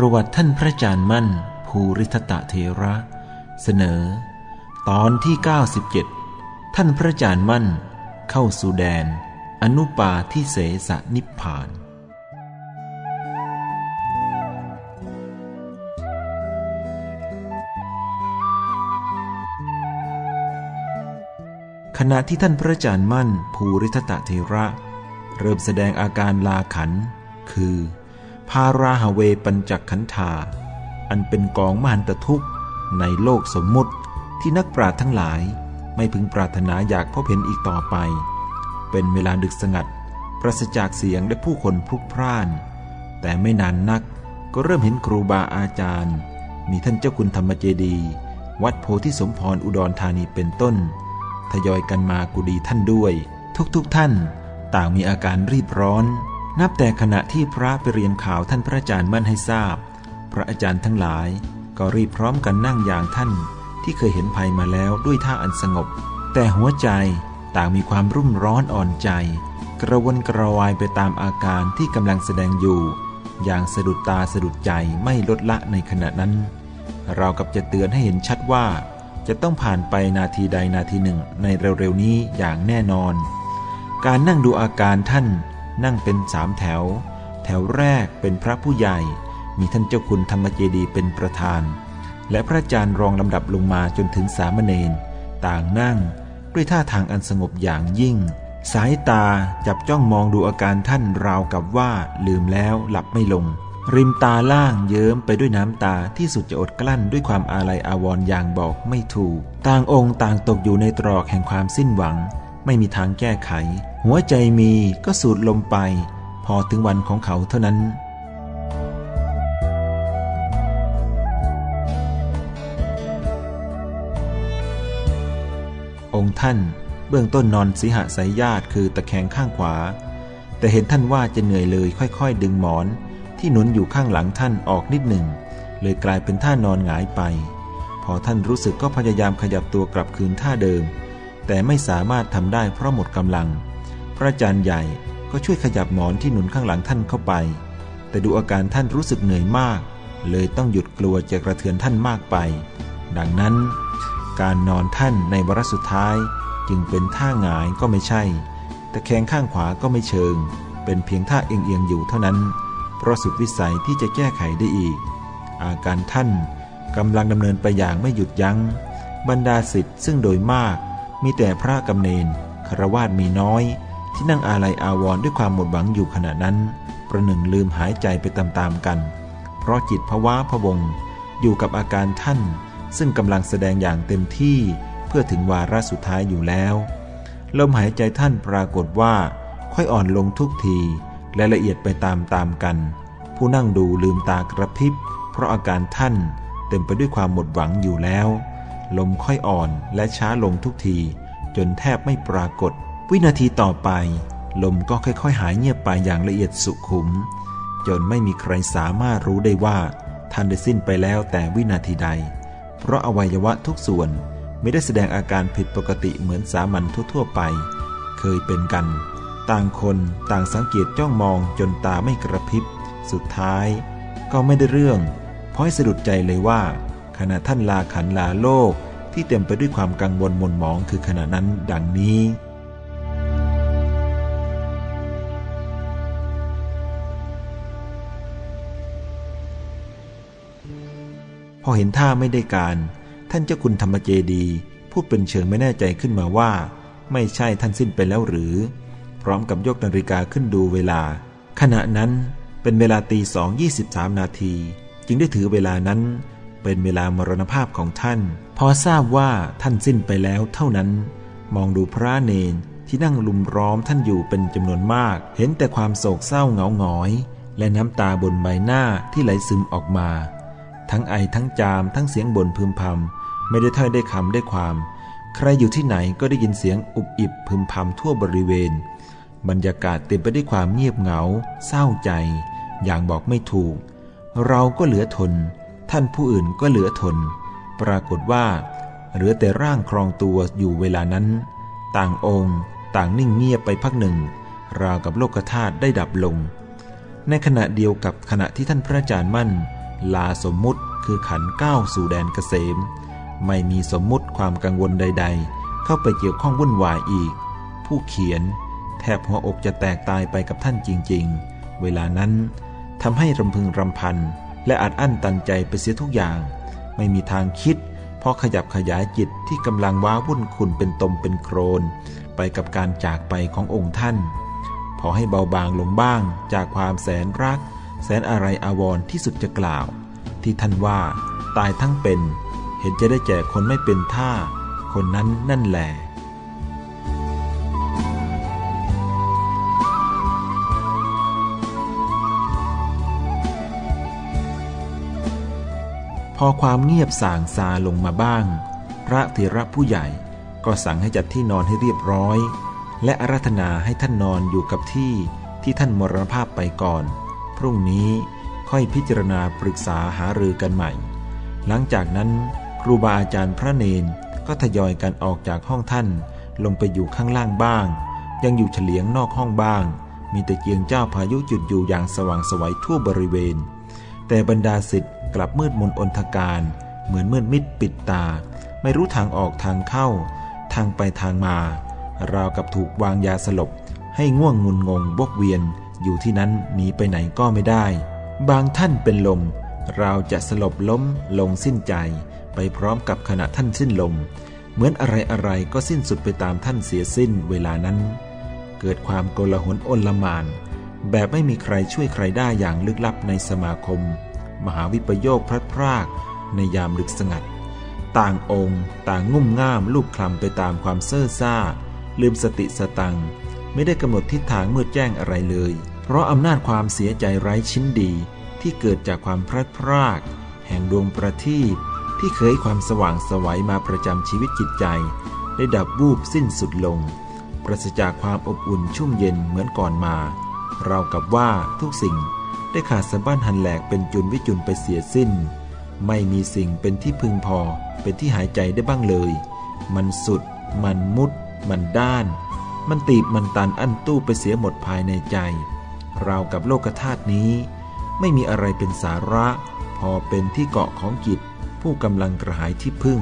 ประวัติท่านพระอาจารย์มั่น ภูริทตะเทระ เสนอ ตอนที่ 97 ท่านพระอาจารย์มั่น เข้าสู่แดน อนุปาที่เสสนิพพานขณะที่ท่านพระอาจารย์มั่น ภูริทตะเทระ เริ่มแสดงอาการลาขัน คือ พาราหเวปัญจขันธา อันเป็นกองมหันตทุกข์ ในโลกสมมุติที่นักปราชญ์ทั้งหลายไม่พึงปรารถนาอยากพบเห็นอีกต่อไป เป็นเวลาดึกสงัด ปราศจากเสียงและผู้คนพลุกพล่าน แต่ไม่นานนักก็เริ่มเห็นครูบาอาจารย์ มีท่านเจ้าคุณธรรมเจดี วัดโพธิสมพรอุดรธานีเป็นต้น ทยอยกันมากุดีท่านด้วย ทุกๆทท่านต่างมีอาการรีบร้อน นับแต่ขณะที่พระไปเรียนข่าวท่านพระอาจารย์มั่นให้ทราบ พระอาจารย์ทั้งหลายก็รีบพร้อมกันนั่งอย่างท่านที่เคยเห็นภัยมาแล้วด้วยท่าอันสงบ แต่หัวใจต่างมีความรุ่มร้อนอ่อนใจ กระวนกระวายไปตามอาการที่กำลังแสดงอยู่ อย่างสะดุดตาสะดุดใจไม่ลดละในขณะนั้น เรากับจะเตือนให้เห็นชัดว่า จะต้องผ่านไปนาทีใดนาทีหนึ่งในเร็วๆนี้อย่างแน่นอน การนั่งดูอาการท่านนั่งเป็นสามแถว แถวแรกเป็นพระผู้ใหญ่ มีท่านเจ้าคุณธรรมเจดีเป็นประธาน และพระอาจารย์รองลำดับลงมาจนถึงสามเณรต่างนั่ง ด้วยท่าทางอันสงบอย่างยิ่ง สายตาจับจ้องมองดูอาการท่านราวกับว่าลืมแล้วหลับไม่ลง ริมตาล่างเยิ้มไปด้วยน้ำตาที่สุดจะอดกลั้นด้วยความอาลัยอาวรณ์อย่างบอกไม่ถูก ต่างองค์ต่างตกอยู่ในตรอกแห่งความสิ้นหวัง ไม่มีทางแก้ไข หัวใจมีก็สูดลมไป พอถึงวันของเขาเท่านั้น องค์ท่าน เบื้องต้นนอนสีหะสายญาติคือตะแคงข้างขวา แต่เห็นท่านว่าจะเหนื่อยเลยค่อยๆ ดึงหมอน ที่หนุนอยู่ข้างหลังท่านออกนิดหนึ่ง เลยกลายเป็นท่านอนหงายไป พอท่านรู้สึกก็พยายามขยับตัวกลับคืนท่าเดิม แต่ไม่สามารถทำได้เพราะหมดกำลัง พระอาจารย์ใหญ่ก็ช่วยขยับหมอนที่หนุนข้างหลังท่านเข้าไป แต่ดูอาการท่านรู้สึกเหนื่อยมาก เลยต้องหยุดกลัวจะกระเทือนท่านมากไป ดังนั้น การนอนท่านในวรสุดท้าย จึงเป็นท่าหงายก็ไม่ใช่ แต่แขงข้างขวาก็ไม่เชิง เป็นเพียงท่าเอียงๆอยู่เท่านั้น เพราะสุดวิสัยที่จะแก้ไขได้อีก อาการท่านกำลังดำเนินไปอย่างไม่หยุดยัง้ง บรรดาสิทธิ์ซึ่งโดยมาก มีแต่พระกำเนนคารวาสมีน้อย ที่นั่งอาลัยอาวรณ์ด้วยความหมดหวังอยู่ขณะนั้น ประหนึ่งลืมหายใจไปตามๆกัน เพราะจิตภาวะพวงอยู่กับอาการท่าน ซึ่งกำลังแสดงอย่างเต็มที่เพื่อถึงวาระสุดท้ายอยู่แล้ว ลมหายใจท่านปรากฏว่า ค่อยอ่อนลงทุกทีและละเอียดไปตามๆกัน ผู้นั่งดูลืมตากระพริบ เพราะอาการท่านเต็มไปด้วยความหมดหวังอยู่แล้ว ลมค่อยอ่อนและช้าลงทุกที จนแทบไม่ปรากฏ วินาทีต่อไป ลมก็ค่อยๆ หายเงียบไปอย่างละเอียดสุขุม จนไม่มีใครสามารถรู้ได้ว่าท่านได้สิ้นไปแล้วแต่วินาทีใด เพราะอวัยวะทุกส่วนไม่ได้แสดงอาการผิดปกติเหมือนสามัญทั่วๆไป เคยเป็นกัน ต่างคนต่างสังเกตจ้องมองจนตาไม่กระพริบ สุดท้าย ก็ไม่ได้เรื่องเพราะให้สะดุดใจเลยว่า ขณะท่านลาขันลาโลกที่เต็มไปด้วยความกังวลมนหมองคือขณะนั้นดังนี้ อเห็นท่าไม่ได้การ ท่านเจ้าคุณธรรมเจดีพูดเป็นเชิงไม่แน่ใจขึ้นมาว่า ไม่ใช่ท่านสิ้นไปแล้วหรือ พร้อมกับยกนาฬิกาขึ้นดูเวลา ขณะนั้นเป็นเวลาตีสองยี่สิบสามนาที จึงได้ถือเวลานั้น เป็นเวลามรณภาพของท่าน พอทราบว่าท่านสิ้นไปแล้วเท่านั้น มองดูพระเนนที่นั่งลุมร้อมท่านอยู่เป็นจำนวนมาก เห็นแต่ความโศกเศร้าเหงาหงอย และน้ำตาบนใบหน้าที่ไหลซึมออกมา ทั้งไอทั้งจาม ทั้งเสียงบ่นพึมพำไม่ได้ถ้อยได้คำได้ความ ใครอยู่ที่ไหนก็ได้ยินเสียงอุบอิบพึมพำทั่วบริเวณ บรรยากาศเต็มไปด้วยความเงียบเหงา เศร้าใจ อย่างบอกไม่ถูก เราก็เหลือทน ท่านผู้อื่นก็เหลือทน ปรากฏว่า เหลือแต่ร่างครองตัวอยู่เวลานั้น ต่างองค์ ต่างนิ่งเงียบไปพักหนึ่ง ราวกับโลกธาตุได้ดับลง ในขณะเดียวกับขณะที่ท่านพระอาจารย์มั่น ลาสมมุติคือขันก้าวสู่แดนเกษม ไม่มีสมมุติความกังวลใด ๆ เข้าไปเกี่ยวข้องวุ่นวายอีก ผู้เขียนแทบหัวอกจะแตกตายไปกับท่านจริง ๆ เวลานั้นทำให้รำพึงรำพัน และอัดอั้นตันใจไปเสียทุกอย่าง ไม่มีทางคิด เพราะขยับขยายจิตที่กำลังว้าวุ่นขุนเป็นตมเป็นโครน ไปกับการจากไปขององค์ท่าน พอให้เบาบางลงบ้างจากความแสนรัก แสนอะไรอาวร์ที่สุดจะกล่าว ที่ท่านว่าตายทั้งเป็น เห็นจะได้แก่คนไม่เป็นท่า คนนั้นนั่นแหละพอความเงียบสางซาลงมาบ้าง พระเถระผู้ใหญ่ก็สั่งให้จัดที่นอนให้เรียบร้อย และอาราธนาให้ท่านนอนอยู่กับที่ที่ท่านมรณภาพไปก่อน พรุ่งนี้ค่อยพิจารณาปรึกษาหารือกันใหม่ หลังจากนั้นครูบาอาจารย์พระเนนก็ทยอยกันออกจากห้องท่านลงไปอยู่ข้างล่างบ้าง ยังอยู่เฉลียงนอกห้องบ้าง มีแต่เกียงเจ้าพายุจุดอยู่อย่างสว่างสวัยทั่วบริเวณ แต่บรรดาสิทธิ์กลับมืดมนอนทการ เหมือนมืดมิดปิดตา ไม่รู้ทางออกทางเข้า ทางไปทางมา ราวกับถูกวางยาสลบให้ง่วงงุนงงบกเวียน อยู่ที่นั้นหนีไปไหนก็ไม่ได้ บางท่านเป็นลม เราจะสลบล้มลงสิ้นใจ ไปพร้อมกับขณะท่านสิ้นลม เหมือนอะไรอะไรก็สิ้นสุดไปตามท่านเสียสิ้นเวลานั้น เกิดความโกลาหลอนลมาน แบบไม่มีใครช่วยใครได้อย่างลึกลับในสมาคม มหาวิปโยคพลัดพราก ในยามลึกสงัด ต่างองค์ ต่างงุ่มง่ามลูกคลำไปตามความเซ่อซ่า ลืมสติสตัง ไม่ได้กำหนดทิศทางเมื่อแจ้งอะไรเลย เพราะอำนาจความเสียใจไร้ชิ้นดี ที่เกิดจากความพลัดพราก แห่งดวงประทีปที่เคยความสว่างสวัยมาประจำชีวิตจิตใจ ได้ดับวูบสิ้นสุดลง ปราศจากความอบอุ่นชุ่มเย็นเหมือนก่อนมา เรากับว่าทุกสิ่งได้ขาดสะบั้นหันแหลกเป็นจุนวิจุนไปเสียสิ้น ไม่มีสิ่งเป็นที่พึงพอ เป็นที่หายใจได้บ้างเลย มันสุด มันมุด มันด้าน มันตีบมันตันอั้นตู้ไปเสียหมดภายในใจ เรากับโลกธาตุนี้ ไม่มีอะไรเป็นสาระ พอเป็นที่เกาะของจิต ผู้กำลังกระหายที่พึ่ง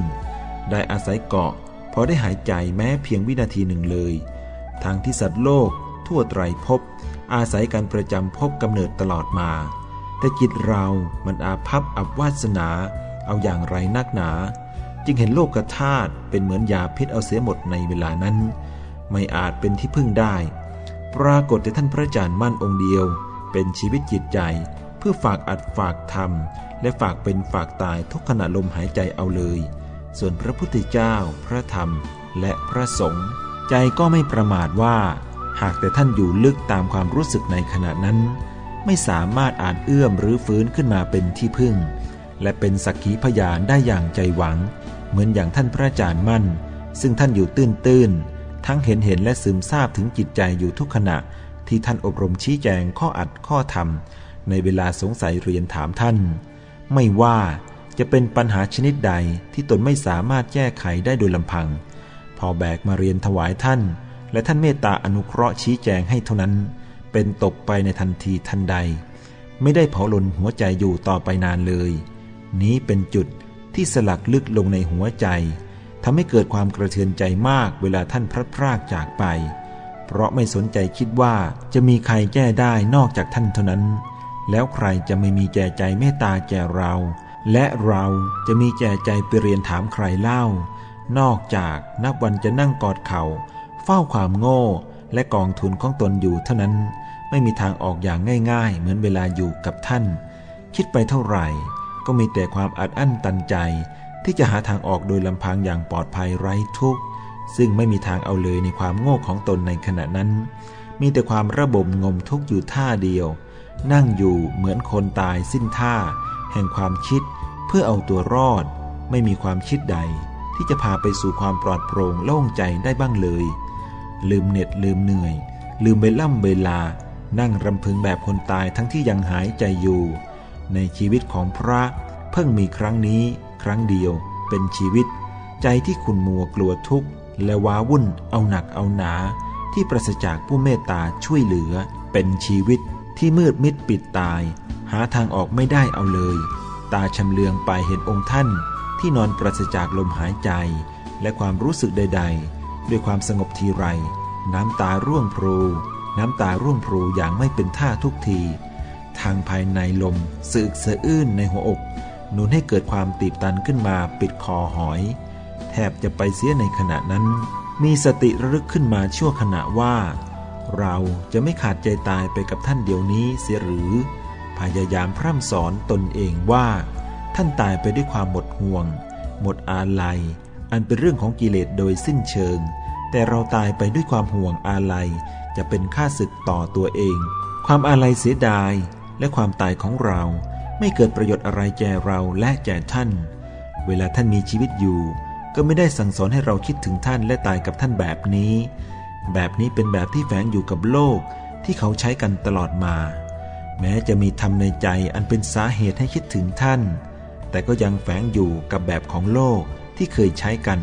ได้อาศัยเกาะ พอได้หายใจแม้เพียงวินาทีหนึ่งเลยทางที่สัตว์โลก ทั่วไตรภพอาศัยการประจำพบกำเนิดตลอดมา แต่จิตเรามันอาภัพอับวาสนา เอาอย่างไรนักหนา จึงเห็นโลกธาตุเป็นเหมือนยาพิษเอาเสียหมดในเวลานั้น ไม่อาจเป็นที่พึ่งได้ ปรากฏแต่ท่านพระอาจารย์มั่นองค์เดียว เป็นชีวิตจิตใจ เพื่อฝากอัดฝากทำและฝากเป็นฝากตายทุกขณะลมหายใจเอาเลย ส่วนพระพุทธเจ้า พระธรรม และพระสงฆ์ใจก็ไม่ประมาทว่า หากแต่ท่านอยู่ลึกตามความรู้สึกในขณะนั้น ไม่สามารถอาจเอื้อมหรือฟื้นขึ้นมาเป็นที่พึ่ง และเป็นสักขีพยานได้อย่างใจหวัง เหมือนอย่างท่านพระอาจารย์มั่น ซึ่งท่านอยู่ตื้นตื้น ทั้งเห็นเห็นและซึมซาบถึงจิตใจอยู่ทุกขณะ ที่ท่านอบรมชี้แจงข้ออัดข้อธรรม ในเวลาสงสัยเรียนถามท่าน ไม่ว่าจะเป็นปัญหาชนิดใดที่ตนไม่สามารถแก้ไขได้โดยลำพัง พอแบกมาเรียนถวายท่าน และท่านเมตตาอนุเคราะห์ชี้แจงให้เท่านั้น เป็นตกไปในทันทีทันใด ไม่ได้เผาลนหัวใจอยู่ต่อไปนานเลย นี้เป็นจุดที่สลักลึกลงในหัวใจ ทำให้เกิดความกระเทือนใจมากเวลาท่านพระพรากจากไป เพราะไม่สนใจคิดว่าจะมีใครแก้ได้นอกจากท่านเท่านั้น แล้วใครจะไม่มีแจใจเมตตาแก่เรา และเราจะมีแจใจไปเรียนถามใครเล่า นอกจากนับวันจะนั่งกอดเขา่า เฝ้าความโง่ และกองทุนของตนอยู่เท่านั้น ไม่มีทางออกอย่างง่าย ๆ เหมือนเวลาอยู่กับท่าน คิดไปเท่าไหร่ ก็มีแต่ความอัดอั้นตันใจ ที่จะหาทางออกโดยลำพังอย่างปลอดภัยไร้ทุกข์ ซึ่งไม่มีทางเอาเลยในความโง่ของตนในขณะนั้น มีแต่ความระบมงมทุกข์อยู่ท่าเดียว นั่งอยู่เหมือนคนตายสิ้นท่า แห่งความคิดเพื่อเอาตัวรอด ไม่มีความคิดใด ที่จะพาไปสู่ความปลอดโปร่งโล่งใจได้บ้างเลย ลืมเหน็ดลืมเหนื่อย ลืมเวล่ำเวลา นั่งรำพึงแบบคนตายทั้งที่ยังหายใจอยู่ ในชีวิตของพระเพิ่งมีครั้งนี้ ครั้งเดียว เป็นชีวิต ใจที่คุณมัวกลัวทุกข์ และว้าวุ่นเอาหนักเอาหนา ที่ปราศจากผู้เมตตาช่วยเหลือ เป็นชีวิตที่มืดมิดปิดตาย หาทางออกไม่ได้เอาเลย ตาชำเลืองไปเห็นองค์ท่าน ที่นอนปราศจากลมหายใจ และความรู้สึกใด ๆ ด้วยความสงบทีไร น้ำตาร่วงพรูน้ำตาร่วงพรูอย่างไม่เป็นท่าทุกที ทางภายในลมสึกสะอื้นในหัวอก หนุนให้เกิดความตีบตันขึ้นมาปิดคอหอย แทบจะไปเสียในขณะนั้น มีสติระลึกขึ้นมาชั่วขณะว่า เราจะไม่ขาดใจตายไปกับท่านเดี๋ยวนี้เสียหรือ พยายามพร่ำสอนตนเองว่า ท่านตายไปด้วยความหมดห่วง หมดอาลัย อันเป็นเรื่องของกิเลสโดยสิ้นเชิง แต่เราตายไปด้วยความห่วงอาลัย จะเป็นค่าศึกต่อตัวเอง ความอาลัยเสียดายและความตายของเรา ไม่เกิดประโยชน์อะไรแก่เราและแก่ท่าน เวลาท่านมีชีวิตอยู่ ก็ไม่ได้สั่งสอนให้เราคิดถึงท่านและตายกับท่านแบบนี้ แบบนี้เป็นแบบที่แฝงอยู่กับโลกที่เขาใช้กันตลอดมา แม้จะมีธรรมในใจอันเป็นสาเหตุให้คิดถึงท่าน แต่ก็ยังแฝงอยู่กับแบบของโลกที่เคยใช้กัน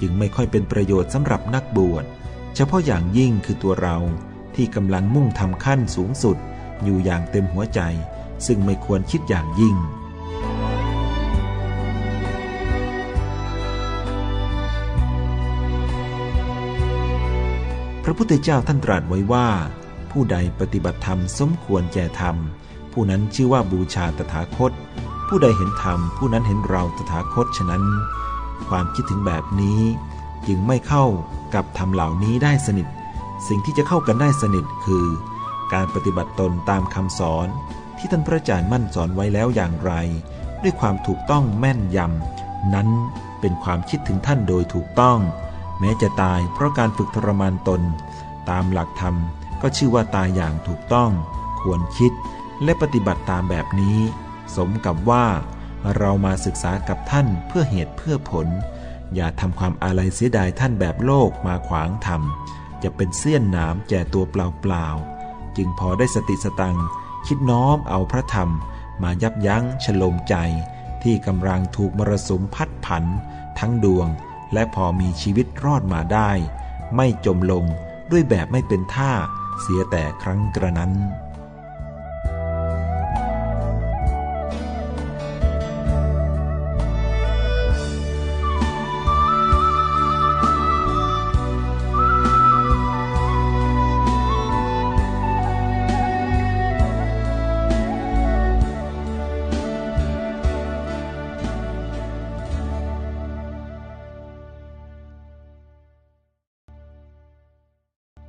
จึงไม่ค่อยเป็นประโยชน์สำหรับนักบวช เฉพาะอย่างยิ่งคือตัวเราที่กำลังมุ่งทำขั้นสูงสุด อยู่อย่างเต็มหัวใจ ซึ่งไม่ควรคิดอย่างยิ่ง พระพุทธเจ้าท่านตรัสไว้ว่า ผู้ใดปฏิบัติธรรมสมควรแก่ธรรม ผู้นั้นชื่อว่าบูชาตถาคต ผู้ใดเห็นธรรม ผู้นั้นเห็นเราตถาคตฉะนั้น ความคิดถึงแบบนี้จึงไม่เข้ากับธรรมเหล่านี้ได้สนิท สิ่งที่จะเข้ากันได้สนิทคือ การปฏิบัติตนตามคำสอน ที่ท่านพระอาจารย์มั่นสอนไว้แล้วอย่างไร ด้วยความถูกต้องแม่นยำนั้นเป็นความคิดถึงท่านโดยถูกต้อง แม้จะตายเพราะการฝึกทรมานตน ตามหลักธรรมก็ชื่อว่าตายอย่างถูกต้อง ควรคิดและปฏิบัติตามแบบนี้ สมกับว่าเรามาศึกษากับท่านเพื่อเหตุเพื่อผล อย่าทำความอาลัยเสียดายท่านแบบโลกมาขวางธรรมจะเป็นเสี้ยนหนามแก่ตัวเปล่าๆ จึงพอได้สติสตัง คิดน้อมเอาพระธรรมมายับยั้งฉลมใจที่กำลังถูกมรสุมพัดผัน ทั้งดวง และพอมีชีวิตรอดมาได้ ไม่จมลงด้วยแบบไม่เป็นท่าเสียแต่ครั้งกระนั้น